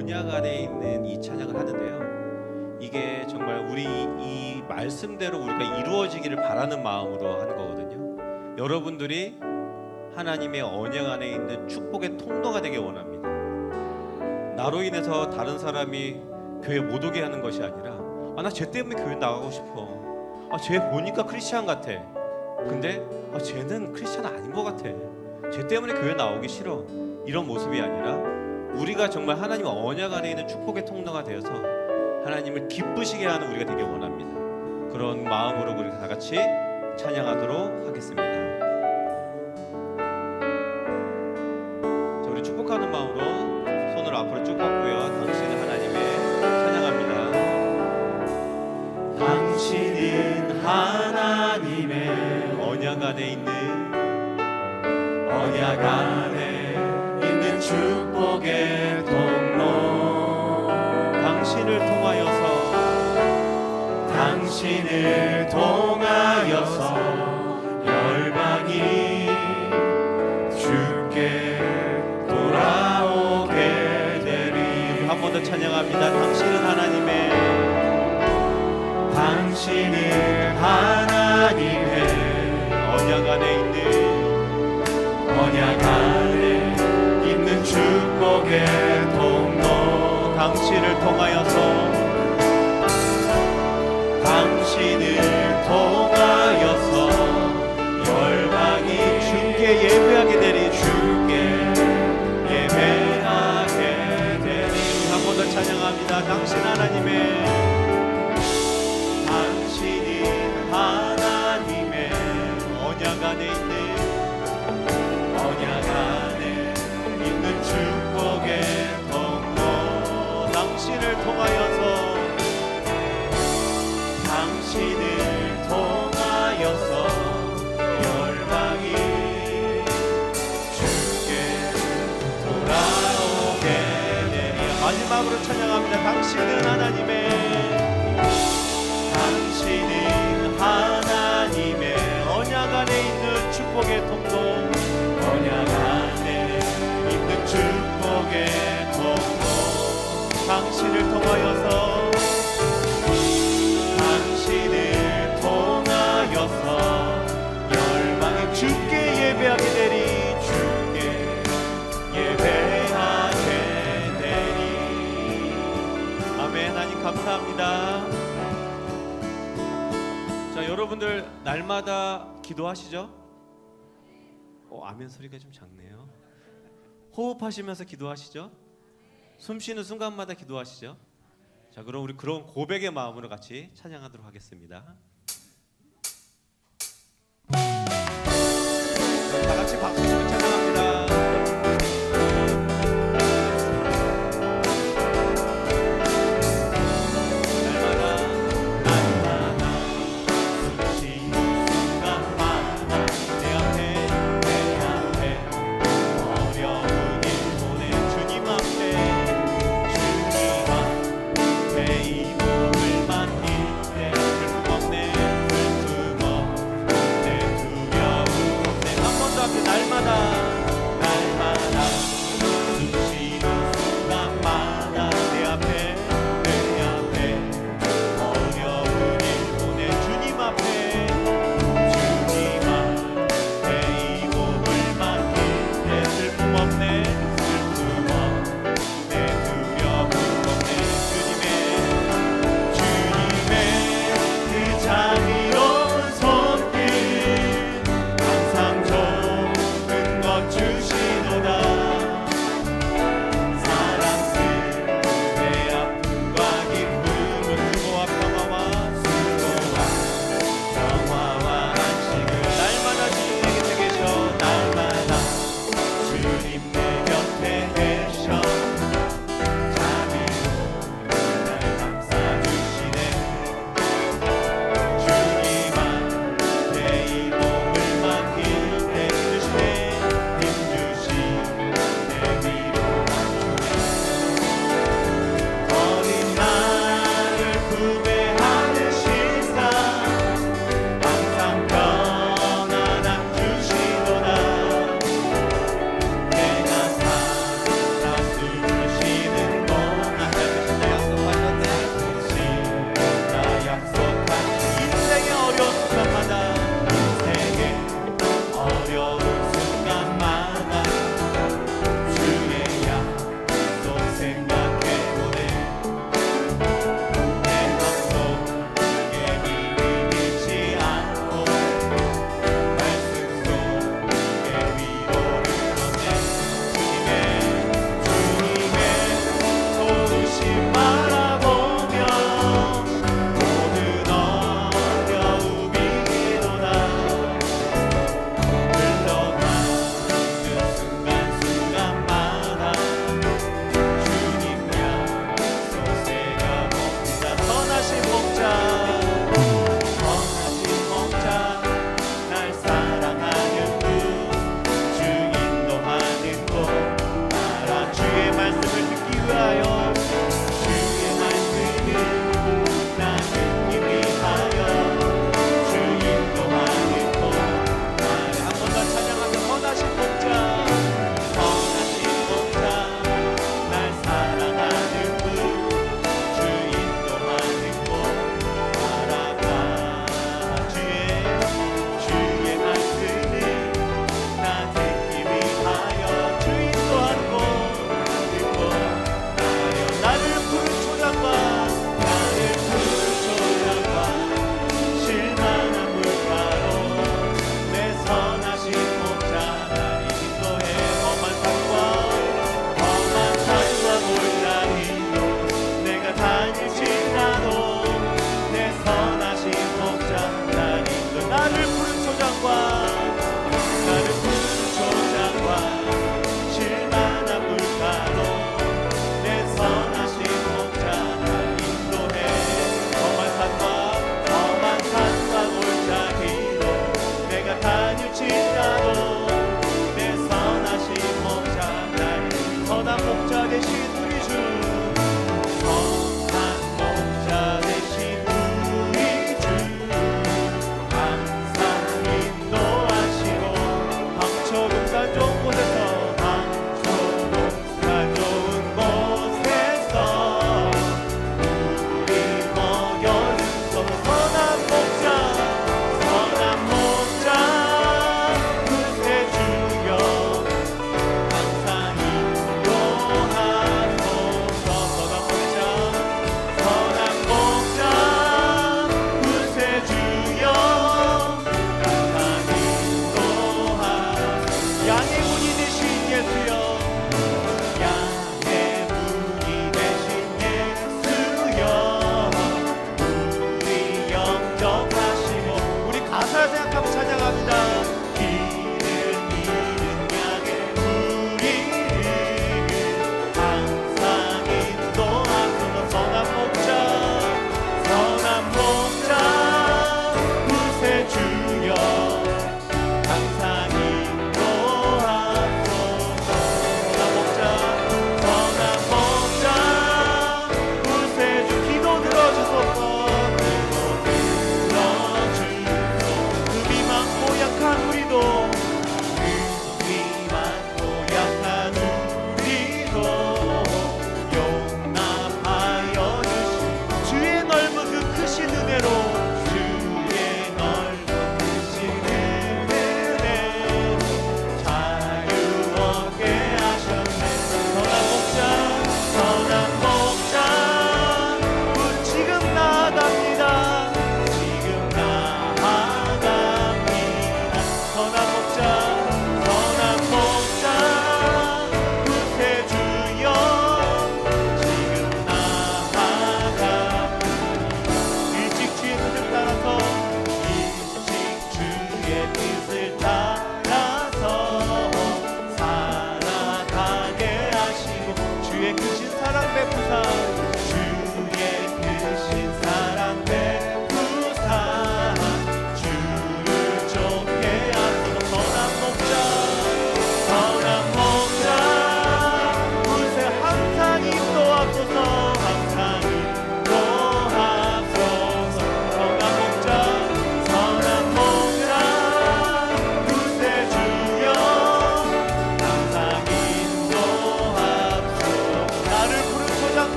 언약 안에 있는 이 찬양을 하는데요. 이게 정말 우리 이 말씀대로 우리가 이루어지기를 바라는 마음으로 하는 거거든요. 여러분들이 하나님의 언약 안에 있는 축복의 통로가 되길 원합니다. 나로 인해서 다른 사람이 교회 못 오게 하는 것이 아니라 아나쟤 때문에 교회 나가고 싶어. 아쟤 보니까 크리스찬 같아. 근데 아 쟤는 크리스찬 아닌 것 같아. 쟤 때문에 교회 나오기 싫어. 이런 모습이 아니라 우리가 정말 하나님 언약 안에 있는 축복의 통로가 되어서 하나님을 기쁘시게 하는 우리가 되길 원합니다. 그런 마음으로 우리 다 같이 찬양하도록 하겠습니다. 안에 있는 당신을 통하여서 당신을 통하여서 열방의 주께 예배하게 되리 주께 예배하게 되리 아멘 하나님 감사합니다 자 여러분들 날마다 기도하시죠? 어, 아멘 소리가 좀 작네요 호흡하시면서 기도하시죠? 숨 쉬는 순간마다 기도하시죠? 자 그럼 우리 그런 고백의 마음으로 같이 찬양하도록 하겠습니다 다 같이 박수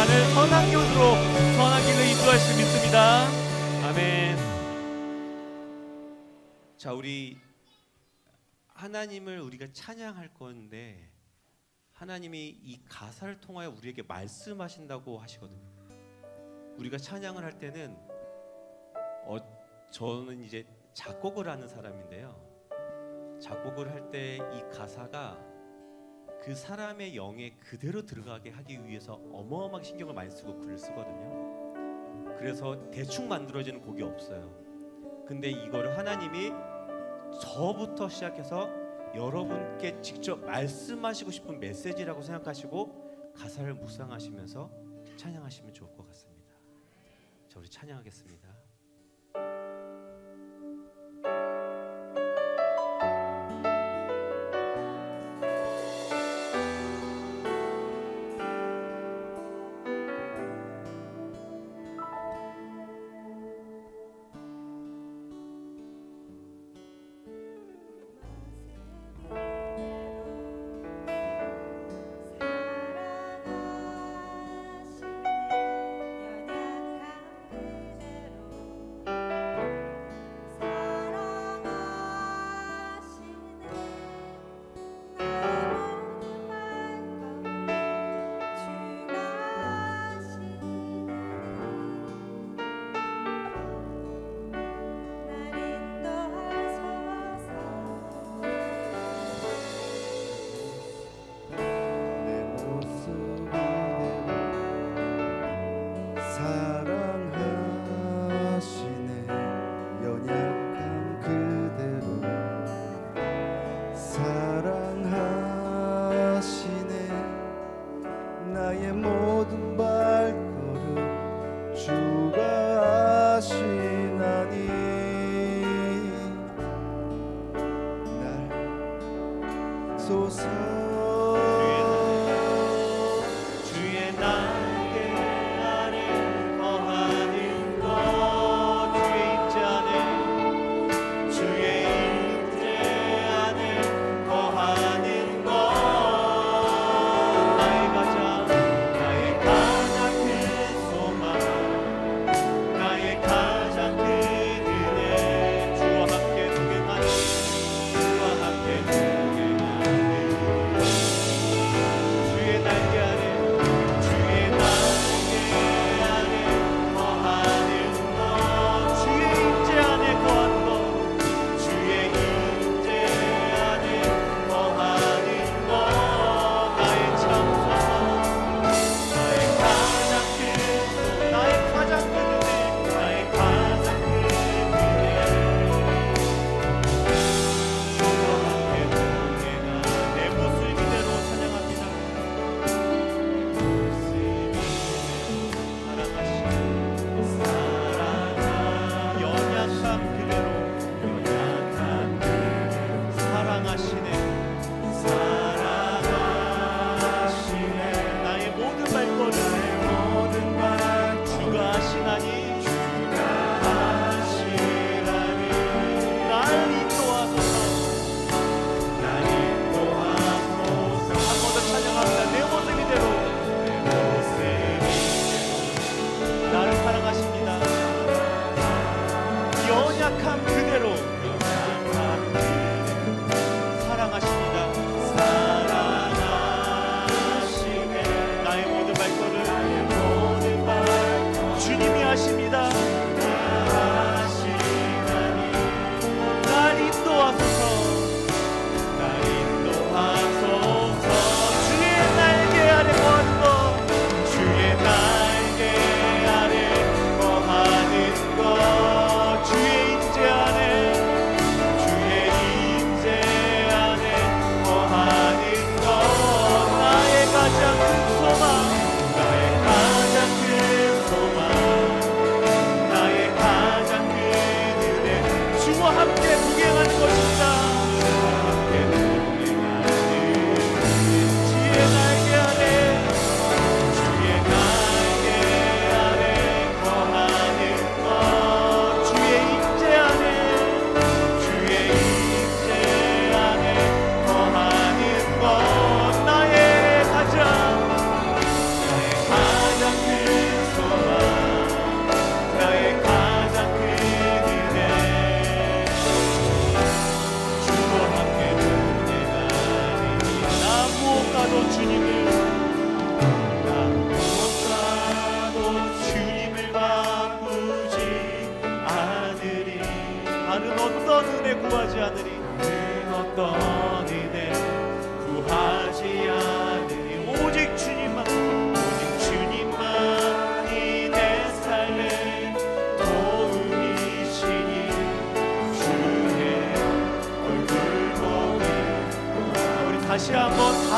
나를 선한 길로 선한 길로 인도하실 수 믿습니다. 아멘. 자 우리 하나님을 우리가 찬양할 건데 하나님이 이 가사를 통하여 우리에게 말씀하신다고 하시거든요. 우리가 찬양을 할 때는 어 저는 이제 작곡을 하는 사람인데요. 작곡을 할 때 이 가사가 그 사람의 영에 그대로 들어가게 하기 위해서 어마어마하게 신경을 많이 쓰고 글을 쓰거든요. 그래서 대충 만들어지는 곡이 없어요. 근데 이거를 하나님이 저부터 시작해서 여러분께 직접 말씀하시고 싶은 메시지라고 생각하시고 가사를 묵상하시면서 찬양하시면 좋을 것 같습니다. 자, 우리 찬양하겠습니다.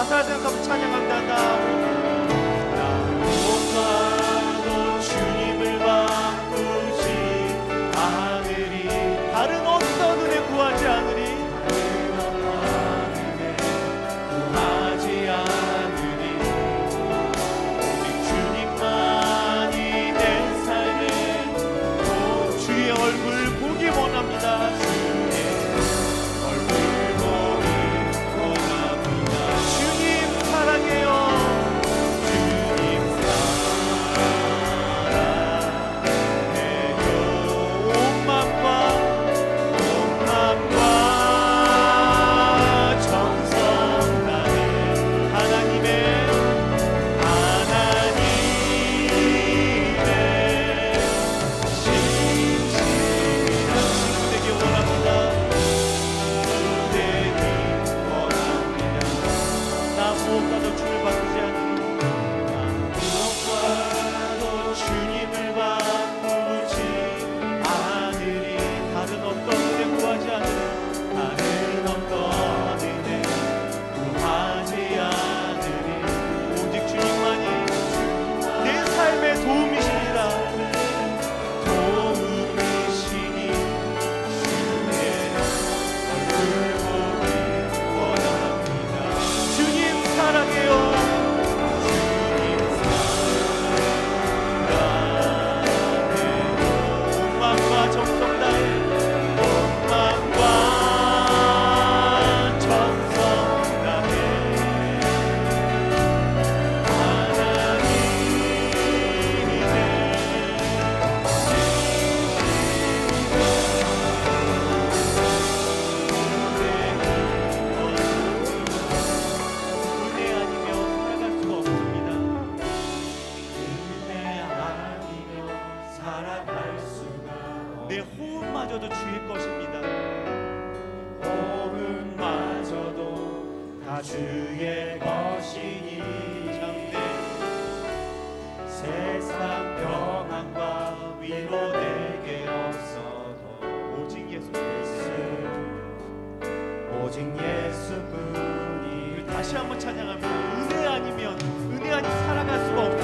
마사센터 찬양합니다. 다시 한번 찬양하며 은혜 아니면 은혜 아니 살아갈 수가 없다.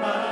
my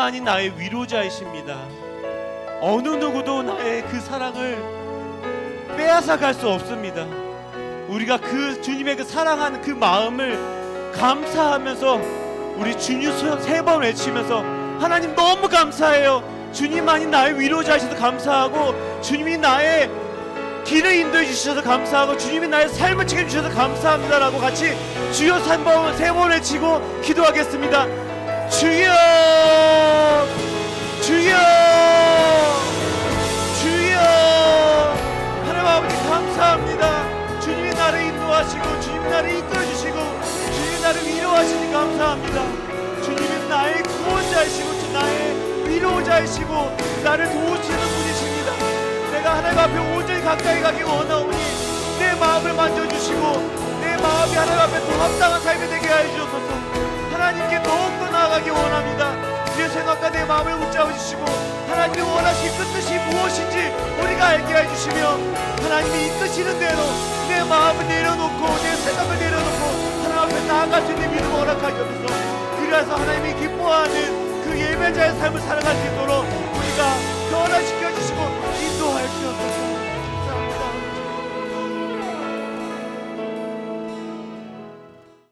주님만이 나의 위로자이십니다. 어느 누구도 나의 그 사랑을 빼앗아 갈 수 없습니다. 우리가 그 주님의 그 사랑하는 그 마음을 감사하면서 우리 주님 세 번 외치면서 하나님 너무 감사해요. 주님만이 나의 위로자이셔서 감사하고 주님이 나의 길을 인도해 주셔서 감사하고 주님이 나의 삶을 책임 주셔서 감사합니다라고 같이 주여 한번 세번 외치고 기도하겠습니다. 주여 주여 주여 하나님 아버지 감사합니다. 주님이 나를 인도하시고 주님이 나를 이끌어 주시고 주님이 나를 위로하시니 감사합니다. 주님은 나의 구원자이시고 주 나의 위로자이시고 나를 도우시는 분이십니다. 내가 하나님 앞에 온전히 가까이 가기 원하오니 내 마음을 만져주시고 내 마음이 하나님 앞에 더 합당한 삶이 되게 하여 주옵소서 하나님께 더욱더 나아가기 원합니다. 내 생각과 내 마음을 붙잡아 주시고 하나님이 원하시는 그 뜻이 무엇인지 우리가 알게 해주시며 하나님이 이끄시는 대로 내 마음을 내려놓고 내 생각을 내려놓고 하나님 앞에 나아갈 수 있는 믿음을 허락하게 하소서. 그래서 하나님이 기뻐하는 그 예배자의 삶을 살아갈 수 있도록 우리가 변화시켜 주시고 인도하여 주옵소서